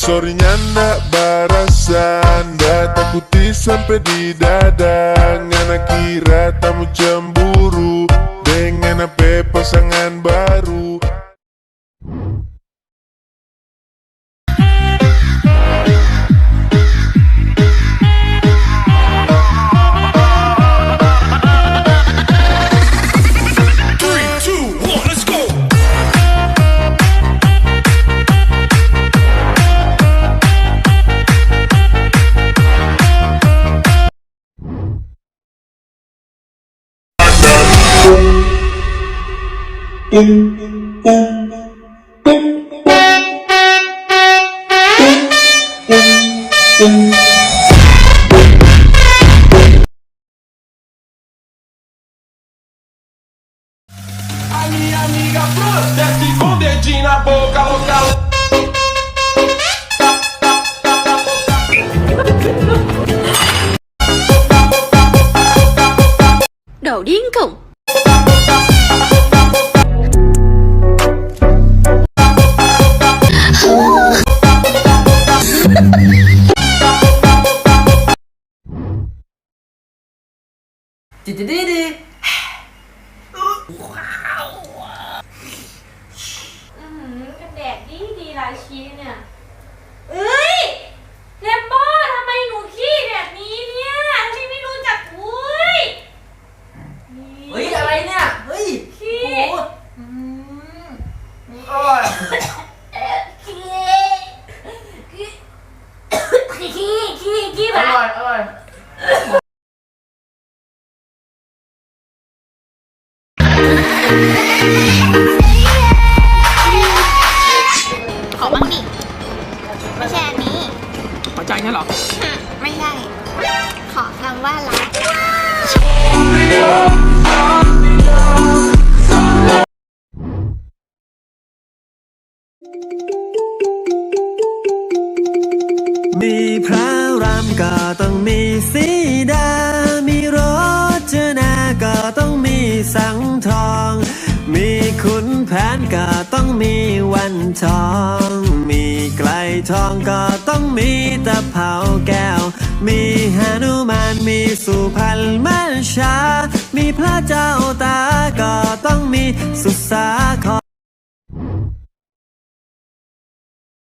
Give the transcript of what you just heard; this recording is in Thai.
Sorry nyanda nak barasan takuti putih sampai di dada. Ngana kira tamu cemburu. Dengan apa pasangan baru. A minha amiga Flor desce com o dedinho na boca, louca. đầu điên khùng ดิดิดิดิอืมกันแดดดีดีราชีเนี่ยเอ้ยแลมโบ้ทำไมหนูขี้แบบนี้เนี่ยทำไมไม่รู้จักอุ้ยเฮ้ย อะไรเนี่ย เฮ้ยขี้โอ้โหอืมอร่อยขี้ขี้ขี้ขี้ขี้อแบบร่อยอร่อย ขอบ้างดิ ไม่ใช่อันนี้พอใจงั้นเหรอ ไม่ใช่ ขอคำว่ารักมีพระรามก็ต้องมีสีดา แผนก็ต้องมีวันทอง มีไกลทองก็ต้องมีตะเภาแก้ว มีหนุมานมีสุพรรณมัญชา มีพระเจ้าตาก็ต้องมีสุสา